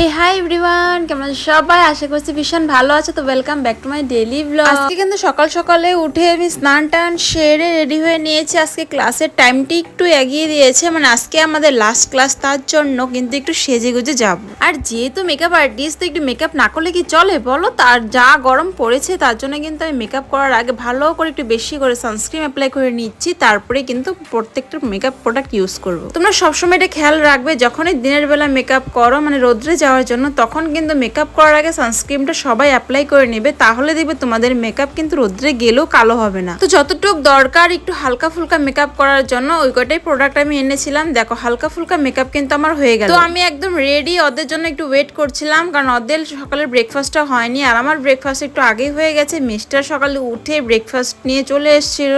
হে hi everyone কেমন আছো সবাই? আশা করছি ভীষণ ভালো আছে তো welcome back to my daily blog আজকে কিন্তু সকাল সকালে উঠে আমি স্নান টান সেরে রেডি হয়ে নিয়েছি। আজকে ক্লাসের টাইমটি একটু এগিয়ে দিয়েছে। মানে আজকে আমাদের লাস্ট ক্লাস তার জন্য কিন্তু একটু সেজে গুজে যাব। আর যেহেতু মেকআপ আর্টিস্ট তো একটু মেকআপ না করলে কি চলে বলো? তার যা গরম পড়েছে তার জন্য কিন্তু আমি মেকআপ করার আগে ভালো করে একটু বেশি করে সানস্ক্রিন অ্যাপ্লাই করে নিচ্ছি। তারপরে কিন্তু প্রত্যেকটা মেকআপ প্রোডাক্ট ইউজ করব। তোমরা সবসময় এটা খেয়াল রাখবে যখনই দিনের বেলা মেকআপ করো মানে রোদ্রে যাওয়ার জন্য, তখন কিন্তু মেকআপ করার আগে সানস্ক্রিনটা সবাই অ্যাপ্লাই করে নেবে, তাহলে দেখবে তোমাদের মেকআপ কিন্তু রোদ্রে গেলেও কালো হবে না। তো যতটুক দরকার একটু হালকা ফুলকা মেকআপ করার জন্য, ওই কটাই প্রোডাক্ট আমি এনেছিলাম। দেখো, হালকা ফুলকা মেকআপ কিন্তু আমার হয়ে গেল। তো আমি একদম রেডি ওদের জন্য একটু ওয়েট করছিলাম, কারণ ওদের সকালের ব্রেকফাস্টটা হয়নি, আর আমার ব্রেকফাস্ট একটু আগেই হয়ে গেছে। মিস্টার সকালে উঠে ব্রেকফাস্ট নিয়ে চলে এসেছিল।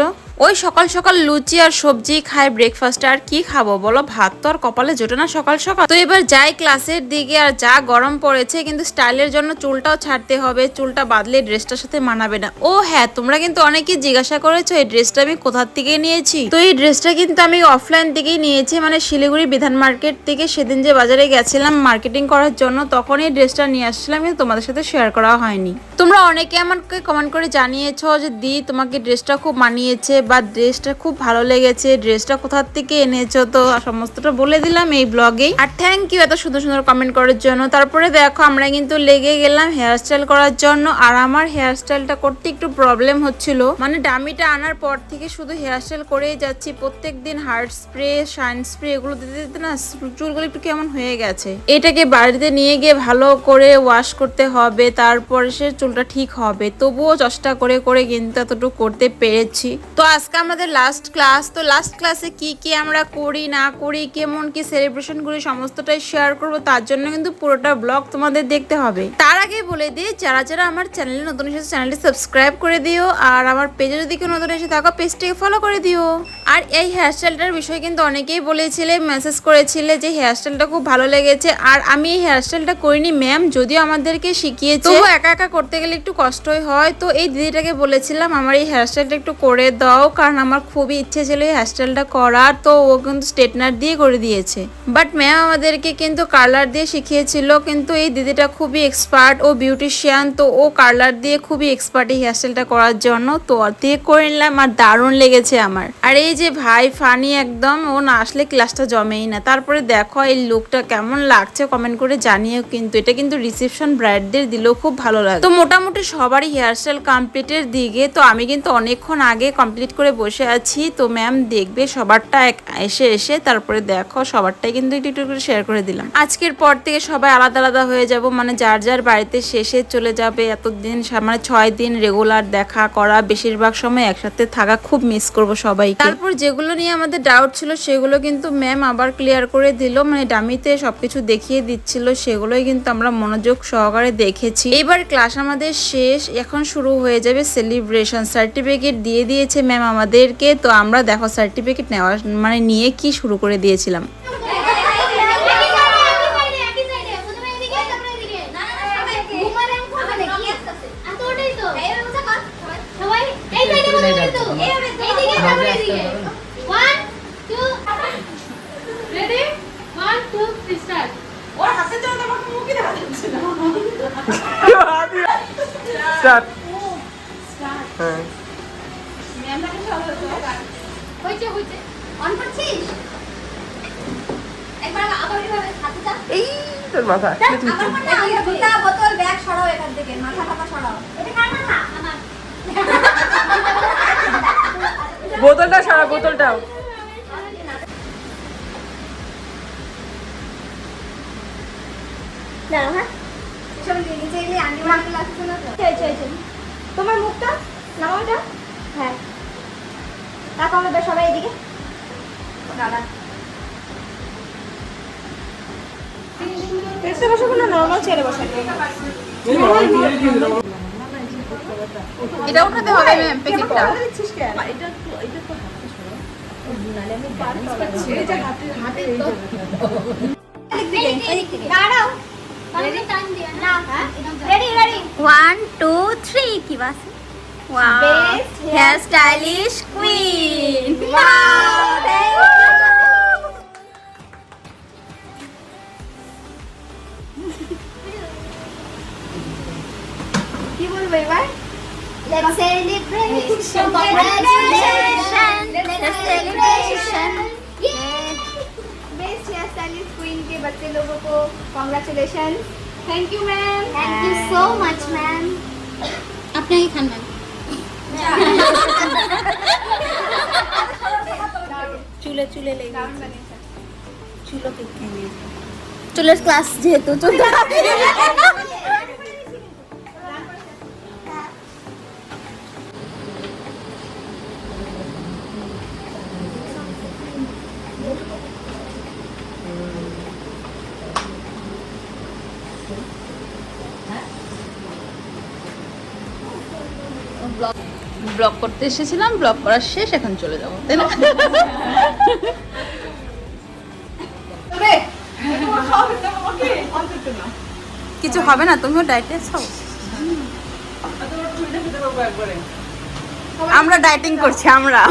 ওই সকাল সকাল লুচি আর সবজি খায় ব্রেকফাস্ট আর কি খাব বলো? ভাত তো আর কপালে জোটে না সকাল সকাল। তো এবার যাই ক্লাসের দিকে, আর যা গরম পড়েছে, কিন্তু স্টাইলের জন্য চুলটাও ছাড়তে হবে, চুলটা বাদলে ড্রেসটার সাথে মানাবে না। ও হ্যাঁ তোমরা কিন্তু অনেকেই জিজ্ঞাসা করেছ, এই ড্রেসটা আমি কোথার থেকে নিয়েছি? তো এই ড্রেসটা কিন্তু আমি অফলাইন থেকেই নিয়েছি মানে শিলিগুড়ি বিধান মার্কেট থেকে সেদিন যে বাজারে গেছিলাম মার্কেটিং করার জন্য, তখন এই ড্রেসটা নিয়ে আসছিলাম, কিন্তু তোমাদের সাথে শেয়ার করা হয়নি। তোমরা অনেকে আমাকে কমেন্ট করে জানিয়েছো যে দি তোমাকে ড্রেসটা খুব মানিয়েছে বা ড্রেসটা খুব ভালো লেগেছে ড্রেসটা কোথার থেকে এনেছো? তো সমস্তটা বলে দিলাম এই ব্লগে আর থ্যাংক ইউ এত সুন্দর সুন্দর কমেন্ট করার জন্য। তারপরে দেখো, আমরা কিন্তু লেগে গেলাম হেয়ার স্টাইল করার জন্য। আর আমার হেয়ার স্টাইলটা করতে একটু প্রবলেম হচ্ছিল। মানে ডামিটা আনার পর থেকে শুধু হেয়ার স্টাইল করেই যাচ্ছি। প্রত্যেক দিন হার্ড স্প্রে শাইন স্প্রে এগুলো দিতে দিতে না চুলগুলো একটু কেমন হয়ে গেছে। এটাকে বাড়িতে নিয়ে গিয়ে ভালো করে ওয়াশ করতে হবে। তারপরে সে চুলটা ঠিক হবে। তবুও চেষ্টা করে করে কিন্তু এতটুকু করতে পেরেছি। তো আজকে আমাদের লাস্ট ক্লাস তো লাস্ট ক্লাসে কি কি আমরা করি, না করি, কেমন কি সেলিব্রেশন করি, সমস্তটাই শেয়ার করব, তার জন্য কিন্তু পুরোটা ব্লগ তোমাদের দেখতে হবে। তার আগে বলে দিই, যারা যারা আমার চ্যানেলে নতুন এসেছে চ্যানেলটি সাবস্ক্রাইব করে দিও, আর আমার পেজে যদি কেউ নতুন এসে থাকো পেজটিকে ফলো করে দিও। আর এই হেয়ারস্টাইলটার বিষয়ে কিন্তু অনেকেই বলেছিলে মেসেজ করেছিলে যে হেয়ারস্টাইলটা খুব ভালো লেগেছে। আর আমি এই হেয়ারস্টাইলটা করিনি ম্যাম যদিও আমাদেরকে শিখিয়েছে। তবু একা একা করতে গেলে একটু কষ্টই হয়। তো এই দিদিটাকে বলেছিলাম, আমার এই হেয়ারস্টাইলটা একটু করে দাও, কারণ আমার খুবই ইচ্ছে ছিল এই হেয়ারস্টাইলটা করার। তো ও কিন্তু স্ট্রেটনার দিয়ে করে দিয়েছে। বাট ম্যাম আমাদেরকে কিন্তু কালার দিয়ে শিখিয়েছিল, কিন্তু এই দিদিটা খুবই এক্সপার্ট ও বিউটিশিয়ান তো ও কার্লার দিয়ে খুবই এক্সপার্ট এই হেয়ারস্টাইলটা করার জন্য। তো দিয়ে করে নিলাম, আর দারুণ লেগেছে আমার। আর এই ভাই ফানি একদম, ও না আসলে ক্লাসটা জমেই না। তারপরে দেখো এই লুকটা কেমন লাগছে কমেন্ট করে জানিও কিন্তু। এটা কিন্তু রিসেপশন ব্রাইডদের দিলেও খুব ভালো লাগে। তো মোটামুটি সবারই হেয়ারস্টাইল কমপ্লিটের দিকে। তো আমি কিন্তু অনেকক্ষণ আগে কমপ্লিট করে বসে আছি। তো ম্যাম দেখবে সবারটা এসে এসে তারপরে দেখো সবারটাই কিন্তু একটু একটু করে শেয়ার করে দিলাম। আজকের পর থেকে সবাই আলাদা আলাদা হয়ে যাব। মানে যার যার বাড়িতে শেষে চলে যাবে। এতদিন মানে ছয় দিন রেগুলার দেখা করা, বেশিরভাগ সময় একসাথে থাকা খুব মিস করব সবাইকে। তারপর যেগুলো নিয়ে আমাদের ডাউট ছিল সেগুলো কিন্তু ম্যাম আবার ক্লিয়ার করে দিল। মানে ডামিতে সব কিছু দেখিয়ে দিচ্ছিল, সেগুলোই কিন্তু আমরা মনোযোগ সহকারে দেখেছি। এবার ক্লাস আমাদের শেষ, এখন শুরু হয়ে যাবে সেলিব্রেশন সার্টিফিকেট দিয়ে দিয়েছে ম্যাম আমাদেরকে। তো আমরা দেখো সার্টিফিকেট নেওয়া মানে নিয়ে কি শুরু করে দিয়েছিলাম স্টার্ট হ্যাঁ হয়েছে হয়েছে অন করছিস একবার আবার এভাবে এই তোর মাথা বোতল ব্যাগ সরাও এখান থেকে মাথা বোতলটা সারা বোতলটাও। দাঁড়াও হ্যাঁ তোমার মুখটা নামাও এটা হ্যাঁ। তারপর আমরা সবাই এদিকে। দাদা এসে বসাবো না। নর্মাল চেয়ারে বসাবো এটা উঠাতে হবে ম্যাম প্যাকেটটা দাঁড়াও ready ready one two three কি বাস wow Best hair stylish queen কি বলবো এবার Let's celebrate. Congratulations. Let's celebration. लोगों को congratulation thank you ma'am Thank you so much, ma'am. আপনি কি খান ম্যাম চুলে চুলে লেগে চুলের ক্লাস যেহেতু চুলে ব্লগ করতে এসেছিলাম ব্লগ করার শেষ এখন চলে যাব তাই না? কিছু হবে না তুমিও ডায়েটে আছো? আমরা ডায়েটিং করছি আমরা।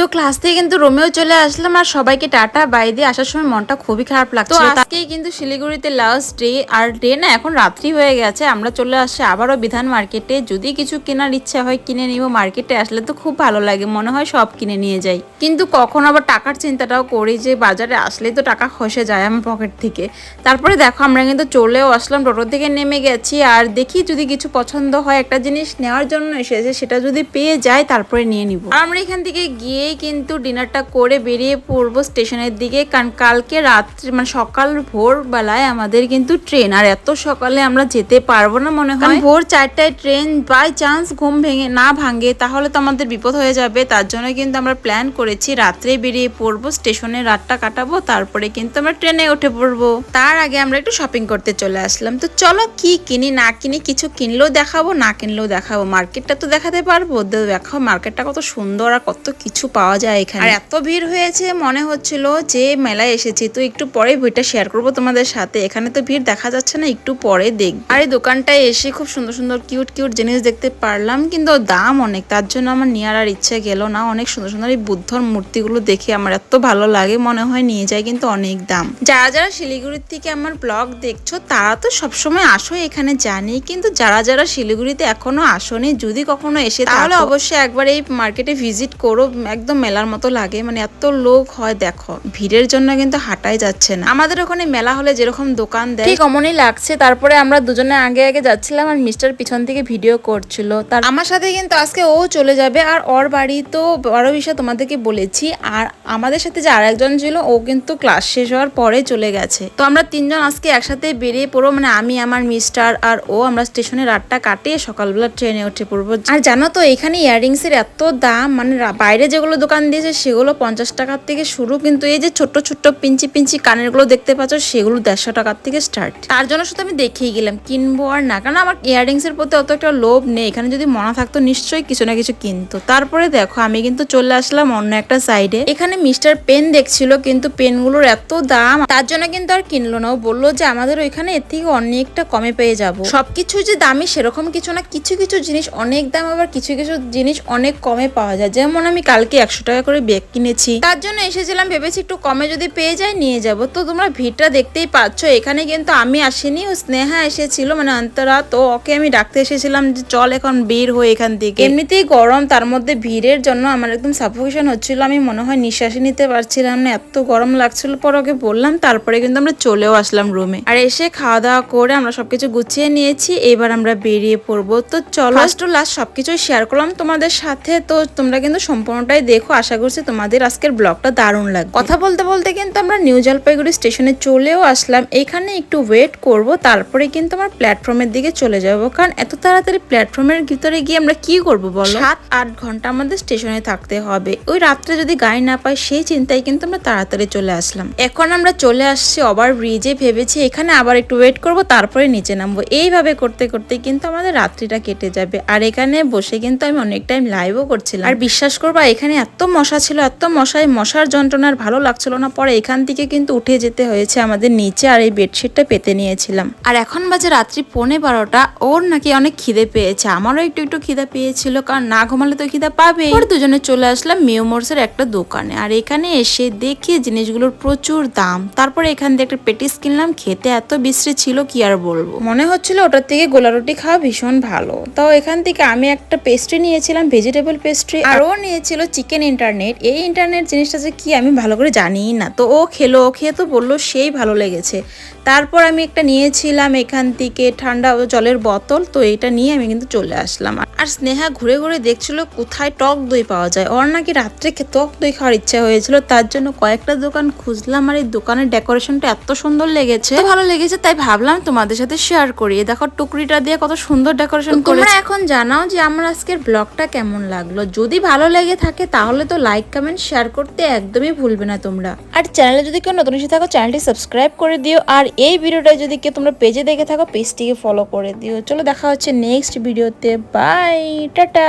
তো ক্লাস থেকে কিন্তু রোমেও চলে আসলাম আর সবাইকে টাটা বাই দিয়ে আসার সময় মনটা খুবই খারাপ লাগছে। তো আজকেই কিন্তু শিলিগুড়িতে লাস্ট ডে আর ডে না এখন রাত্রি হয়ে গেছে। আমরা চলে আসছি আবারও বিধান মার্কেটে যদি কিছু কেনার ইচ্ছা হয় কিনে নিব। মার্কেটে আসলে তো খুব ভালো লাগে মনে হয় সব কিনে নিয়ে যাই। কিন্তু কখন আবার টাকার চিন্তাটাও করি যে বাজারে আসলে তো টাকা খসে যায় আমার পকেট থেকে। তারপরে দেখো আমরা কিন্তু চলেও আসলাম টোটো থেকে নেমে গেছি। আর দেখি যদি কিছু পছন্দ হয় একটা জিনিস নেওয়ার জন্য এসেছে সেটা যদি পেয়ে যায় তারপরে নিয়ে নিব। আর আমরা এখান থেকে গিয়েই কিন্তু ডিনারটা করে বেরিয়ে পড়ব স্টেশনের দিকে। কারণ কালকে রাত্রে মানে সকাল ভোরবেলায় আমাদের কিন্তু ট্রেন। আর এত সকালে আমরা যেতে পারব না মনে হয়। ভোর চারটায় ট্রেন বাই চান্স ঘুম ভেঙে না ভাঙে তাহলে তো আমাদের বিপদ হয়ে যাবে। তার জন্য কিন্তু আমরা প্ল্যান করেছি রাত্রে বেরিয়ে পড়ব স্টেশনে রাতটা কাটাবো তারপরে কিন্তু আমরা ট্রেনে উঠে পড়ব। তার আগে আমরা একটু শপিং করতে চলে আসলাম। তো চলো কি কিনি না কিনি কিছু কিনলেও দেখাবো না কিনলেও দেখাবো। মার্কেটটা তো দেখাতে পারব দেখো মার্কেটটা কত সুন্দর। আর কত কিছু পাওয়া যায় এখানে। আর এত ভিড় হয়েছে মনে হচ্ছিল যে মেলায় এসেছি। তো একটু পরে ভিড়টা শেয়ার করব তোমাদের সাথে। এখানে তো ভিড় দেখা যাচ্ছে না একটু পরে দেখ আর এই দোকানটায় এসে খুব সুন্দর সুন্দর কিউট কিউট জিনিস দেখতে পারলাম কিন্তু দাম অনেক। তার জন্য আমার নেওয়ার আর ইচ্ছে গেল না। অনেক সুন্দর সুন্দর এই বুদ্ধর মূর্তিগুলো দেখে আমার এত ভালো লাগে মনে হয় নিয়ে যায় কিন্তু অনেক দাম। যারা যারা শিলিগুড়ির থেকে আমার ব্লগ দেখছ তারা তো সবসময় আসো এখানে জানি কিন্তু যারা যারা শিলিগুড়িতে এখনও আসনি যদি কখনো এসে তাহলে অবশ্যই একবার এই মার্কেটে ভিজিট করো একদম মেলার মতো লাগে। মানে এত লোক হয় দেখো ভিড়ের জন্য কিন্তু হাঁটাই যাচ্ছে না। আমাদের ওখানে মেলা হলে যেরকম দোকান দেয়। ঠিক অমনই লাগছে। তারপরে আমরা দুজনে আগে আগে যাচ্ছিলাম আর মিস্টার পিছন থেকে ভিডিও করছিল। তার আমার সাথে কিন্তু আজকে ও চলে যাবে আর ওর বাড়ি তো বড় বিষয় তোমাদেরকে বলেছি। আর আমাদের সাথে যে আরেকজন ছিল ও কিন্তু ক্লাস শেষ হওয়ার পরে চলে গেছে। তো আমরা তিনজন আজকে একসাথে বেরিয়ে পড়ব। মানে আমি আমার মিস্টার আর ও আমরা স্টেশনে রাতটা কাটিয়ে সকালবেলা ট্রেনে উঠে পড়ব। আর জানো তো এখানে ইয়াররিংস এর এত দাম। মানে বাইরে যেগুলো দোকান দিয়েছে সেগুলো পঞ্চাশ টাকার থেকে শুরু, কিন্তু এই যে ছোট্ট ছোট্ট পিঞ্চি পিঞ্চি কানেরগুলো দেখতে পাচ্ছ, সেগুলো দেড়শো টাকার থেকে স্টার্ট তার জন্য শুধু আমি দেখেই গেলাম, কিনবো আর না কারণ আমার ইয়াররিংস এর প্রতি অত একটা লোভ নেই, এখানে যদি মনে থাকতো নিশ্চয়ই কিছু না কিছু কিনতো। তারপরে দেখো, আমি কিন্তু চলে আসলাম অন্য একটা সাইডে এখানে মিস্টার পেন দেখছিল, কিন্তু পেনগুলোর এত দাম, তার জন্য কিন্তু আর কিনলো না। ও বলল যে, আমাদের ওইখানে এর থেকে অনেকটা কমে পেয়ে যাব। সবকিছু যে দামি সেরকম কিছু না, কিছু কিছু জিনিস অনেক দাম, আবার কিছু কিছু জিনিস অনেক কমে পাওয়া যায়। যেমন আমি কালকে একশো টাকা করে ব্যাগ কিনেছি। তার জন্য এসেছিলাম, ভেবেছি একটু কমে যদি পেয়ে যাই নিয়ে যাব। তো তোমরা ভিড়টা দেখতেই পাচ্ছ, এখানে কিন্তু আমি আসিনি, ও স্নেহা এসেছিল মানে অন্তরা, তো ওকে আমি ডাকতে এসেছিলাম যে চল এখন বের হয়ে এখান থেকে। এমনিতেই গরম, তার মধ্যে ভিড়ের জন্য আমার একদম সাফোকেশন হচ্ছিল, আমি মনে হয় নিঃশ্বাসই নিতে পারছিলাম না, এত গরম লাগছিল। পর ওকে বললাম, তারপরে কিন্তু আমরা চলেও আসলাম রুমে আর এসে খাওয়া দাওয়া করে আমরা সবকিছু গুছিয়ে নিয়েছি, এবার আমরা বেরিয়ে পড়ব। তো চলো ফার্স্ট টু লাস্ট সবকিছুই শেয়ার করলাম তোমাদের সাথে, তো তোমরা কিন্তু সম্পূর্ণটাই দেখো। আশা করছি তোমাদের আজকের ব্লগটা দারুণ লাগবে। কথা বলতে বলতে কিন্তু আমরা নিউ জলপাইগুড়ি স্টেশনে চলেও আসলাম। এখানে একটু ওয়েট করব তারপরে কিন্তু আমার প্ল্যাটফর্মের দিকে চলে যাব। কারণ এত তাড়াতাড়ি প্ল্যাটফর্মের ভিতরে গিয়ে আমরা কি করব বলো? সাত আট ঘণ্টা আমাদের স্টেশনে থাকতে হবে। ওই রাত্রে যদি গাড়ি না পাই সেই চিন্তায় কিন্তু আমরা তাড়াতাড়ি চলে আসলাম। এখন আমরা চলে আসছি ওভার ব্রিজে ভেবেছি এখানে আবার একটু ওয়েট করব তারপরে নিচে নামবো। এইভাবে করতে করতে কিন্তু আমাদের রাত্রিটা কেটে যাবে। আর এখানে বসে কিন্তু আমি অনেক টাইম লাইভও করছিলাম। আর বিশ্বাস করবা, এখানে এত মশা ছিল, এত মশায় মশার যন্ত্রণার ভালো লাগছিল না। পরে এখান থেকে কিন্তু উঠে যেতে হয়েছে আমাদের নিচে, আর এই বেডশিটটা পেতে নিয়েছিলাম। আর এখন বাজে রাত্রি পৌনে বারোটা, ওর নাকি অনেক খিদে পেয়েছে। আমারও একটু একটু খিদে পেয়েছিল, কারণ না ঘুমালে তো খিদে পাবে পরে দুজনে চলে আসলাম মিওমোর্সের একটা দোকানে, আর এখানে এসে দেখি জিনিসগুলোর প্রচুর দাম। তারপরে এখান থেকে একটা পেটিস কিনলাম, খেতে এত বিশ্রী ছিল, কি আর বলব? মনে হচ্ছিল ওটার থেকে গোলা রুটি খাওয়া ভীষণ ভালো। তাও এখান থেকে আমি একটা পেস্ট্রি নিয়েছিলাম ভেজিটেবল পেস্ট্রি আর ও নিয়েছিল চিকেন ইন্টারনেট এই ইন্টারনেট জিনিসটা যে কি আমি ভালো করে জানিই না। তো ও খেলো ও খেয়ে তো বলল সেই ভালো লেগেছে। তারপর আমি একটা নিয়েছিলাম এখান থেকে ঠান্ডা জলের বোতল তো এটা নিয়ে আমি কিন্তু চলে আসলাম। আর স্নেহা ঘুরে ঘুরে দেখছিল কোথায় টক দই পাওয়া যায়। ওর নাকি রাত্রে টক দই খাওয়ার ইচ্ছা হয়েছিল তার জন্য কয়েকটা দোকান খুঁজলাম আর এই দোকানের ডেকোরেশনটা এত সুন্দর লেগেছে। ভালো লেগেছে তাই ভাবলাম তোমাদের সাথে শেয়ার করি। দেখো টুকরিটা দিয়ে কত সুন্দর ডেকোরেশন তোমরা এখন জানাও যে আমার আজকের ব্লগটা কেমন লাগল। যদি ভালো লেগে থাকে, তাহলে তো লাইক কমেন্ট শেয়ার করতে একদমই ভুলবে না তোমরা। আর চ্যানেলে যদি কেউ নতুন এসে থাকো চ্যানেলটি সাবস্ক্রাইব করে দিও। আর এই ভিডিওটা যদি কেউ তোমরা পেজে দেখে থাকো পেজটিকে ফলো করে দিও। চলো দেখা হচ্ছে নেক্সট ভিডিওতে বাই টাটা!